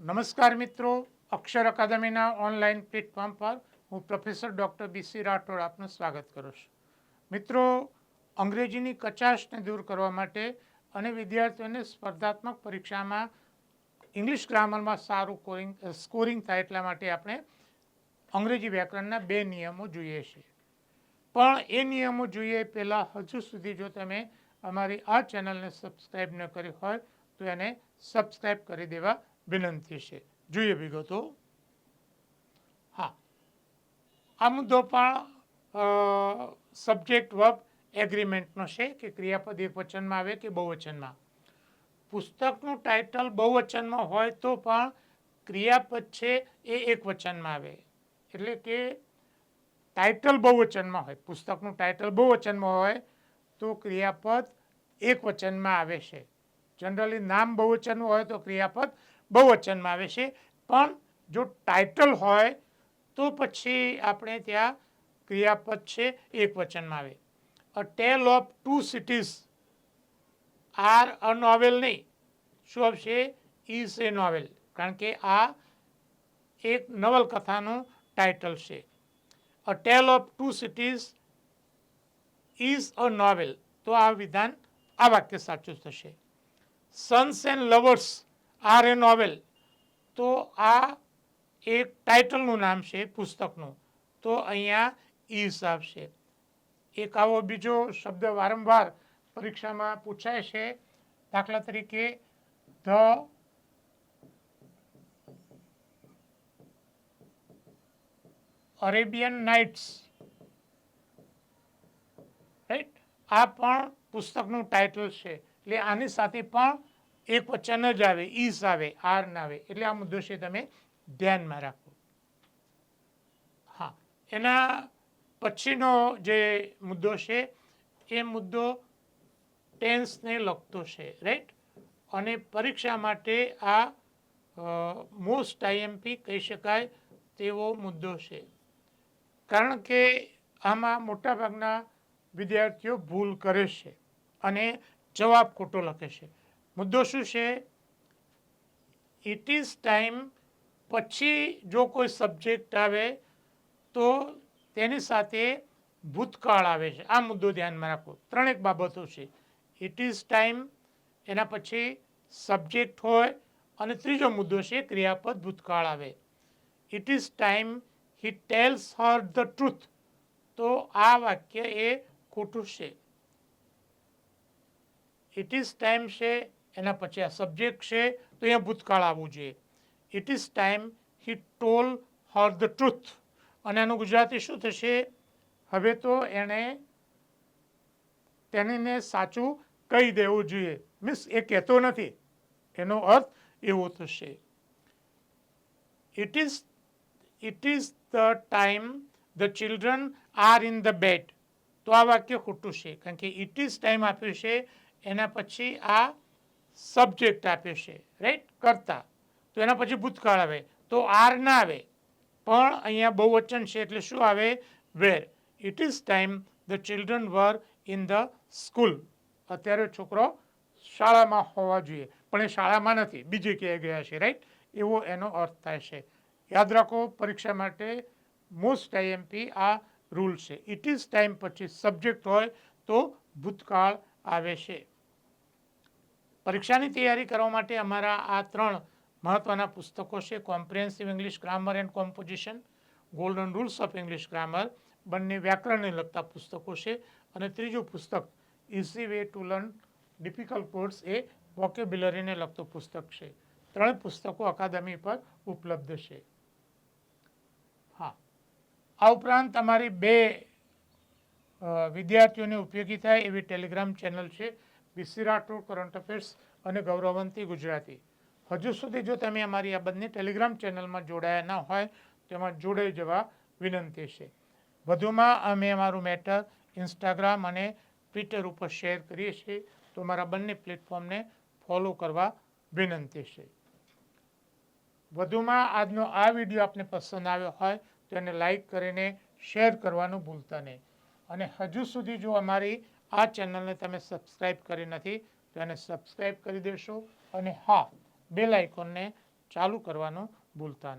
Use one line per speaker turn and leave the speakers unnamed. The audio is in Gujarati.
નમસ્કાર મિત્રો, અક્ષર અકાદમીના ઓનલાઈન પ્લેટફોર્મ પર હું પ્રોફેસર ડૉક્ટર બીસી રાઠોડ આપનું સ્વાગત કરું છું. મિત્રો, અંગ્રેજીની કચાશને દૂર કરવા માટે અને વિદ્યાર્થીઓને સ્પર્ધાત્મક પરીક્ષામાં ઇંગ્લિશ ગ્રામરમાં સારું કોરિંગ સ્કોરિંગ થાય એટલા માટે આપણે અંગ્રેજી વ્યાકરણના બે નિયમો જોઈએ છીએ. પણ એ નિયમો જોઈએ પહેલાં હજુ સુધી જો તમે અમારી આ ચેનલને સબસ્ક્રાઈબ ન કરી હોય તો એને સબસ્ક્રાઈબ કરી દેવા વિનંતી છે. જોઈએ વિગતો. હા. આ મુદ્દો પણ સબ્જેક્ટ વર્બ એગ્રીમેન્ટનો છે કે ક્રિયાપદ એક વચનમાં આવે કે બહુવચનમાં. પુસ્તકનું ટાઇટલ બહુવચનમાં હોય તો પણ ક્રિયાપદ છે એ એક વચનમાં આવે. એટલે કે ટાઇટલ બહુવચનમાં હોય, પુસ્તકનું ટાઇટલ બહુવચનમાં હોય તો ક્રિયાપદ એક વચનમાં આવે છે. જનરલી નામ બહુવચનનું હોય તો ક્રિયાપદ બહુવચનમાં આવે છે. પણ જો ટાઇટલ હોય, તો પછી આપણે ત્યાં ક્રિયાપદ છે, એક વચનમાં આવે. A tale of two cities are a novel નહીં. શું આવશે? ઇઝ એ નોવેલ કારણ કે આ એક નવલકથાનું ટાઇટલ છે. A tale of two cities is a novel તો આ વિધાન આ વાક્ય સાચું થશે. Sons and lovers are a novel. તો આ એક ટાઇટલનું નામ છે પુસ્તકનું. તો અહીંયા ઇઝ આવશે એક આવો બીજો શબ્દ વારંવાર પરીક્ષામાં પૂછાય છે. દાખલા તરીકે, ધ અરેબિયન નાઇટ્સ. રાઈટ? આ પણ પુસ્તકનું ટાઇટલ છે. એટલે આની સાથે પણ એક વચન જ આવે ઈસ આવે, આર ના આવે. એટલે આ મુદ્દો છે તમે ધ્યાનમાં રાખો. હા, એના પછીનો જે મુદ્દો છે, એ મુદ્દો ટેન્સને લગતો છે રાઈટ અને પરીક્ષા માટે આ મોસ્ટ આઈએમપી કહી શકાય તેવો મુદ્દો છે. કારણ કે આમાં મોટાભાગના વિદ્યાર્થીઓ ભૂલ કરે છે અને જવાબ ખોટો લખે છે. મુદ્દો શું છે? ઇટ ઇઝ ટાઈમ પછી જો કોઈ સબ્જેક્ટ આવે તો તેની સાથે ભૂતકાળ આવે છે. આ મુદ્દો ધ્યાનમાં રાખો. ત્રણેક બાબતો છે. ઇટ ઇઝ ટાઈમ એના પછી સબ્જેક્ટ હોય અને ત્રીજો મુદ્દો છે ક્રિયાપદ ભૂતકાળ આવે. It is time he tells her the truth તો આ વાક્ય એ ખોટું છે. ઇટ ઇઝ ટાઈમ છે એના પછી આ સબ્જેક્ટ છે, તો અહીંયા ભૂતકાળ આવવું જોઈએ. It is time he told her the truth અને એનું ગુજરાતી શું થશે? હવે તો એણે તેને સાચું કહી દેવું જોઈએ. મીન્સ એ કહેતો નથી. એનો અર્થ એવો થશે. It is it is the time the children are in the bed તો આ વાક્ય ખોટું છે, કારણ કે ઇટ ઇઝ ટાઈમ આપ્યું છે, એના પછી આ સબ્જેક્ટ આપ્યો છે રાઈટ કરતા. તો એના પછી ભૂતકાળ આવે. તો આર ના આવે. પણ અહીંયા બહુવચન છે એટલે શું આવે? Where it is time the children were in the school અત્યારે છોકરો શાળામાં હોવા જોઈએ. પણ એ શાળામાં નથી. બીજે ક્યાંય ગયા છે રાઈટ એવો એનો અર્થ થાય છે. યાદ રાખો, પરીક્ષા માટે મોસ્ટ આઈએમપી આ રૂલ છે. ઇટ ઇઝ ટાઈમ પછી સબ્જેક્ટ હોય તો ભૂતકાળ આવે છે. પરીક્ષાની તૈયારી કરવા માટે અમારા આ ત્રણ મહત્ત્વના પુસ્તકો છે comprehensive English grammar and composition golden rules of English grammar બંને વ્યાકરણને લગતા પુસ્તકો છે અને ત્રીજું પુસ્તક easy way to learn difficult course એ વોકેબ્યુલરીને લગતું પુસ્તક છે. ત્રણ પુસ્તકો અકાદમી પર ઉપલબ્ધ છે. હા. આ ઉપરાંત અમારી બે વિદ્યાર્થીઓને ઉપયોગી થાય એવી ટેલિગ્રામ ચેનલ છે બીસી રાઠોડ કરંટ અફેર્સ અને ગૌરવંતી ગુજરાતી. હજુ સુધી જો તમે અમારી આ બંને ટેલિગ્રામ ચેનલમાં જોડાયા ન હોય તેમાં જોડાઈ જવા વિનંતી છે. વધુમાં અમે અમારું મેટર ઇન્સ્ટાગ્રામ અને ટ્વિટર ઉપર શેર કરીએ છીએ, તો અમારા બંને પ્લેટફોર્મને ફોલો કરવા વિનંતી છે. વધુમાં આજનો આ વીડિયો આપને પસંદ આવ્યો હોય, તો એને લાઈક કરીને શેર કરવાનું ભૂલતા નહીં. અને હજુ સુધી જો અમારી આ ચેનલને તમે સબસ્ક્રાઇબ કરી નથી, તો એને સબસ્ક્રાઈબ કરી દેશો અને હા, બેલ આઇકોનને ચાલુ કરવાનું ભૂલતા નહીં.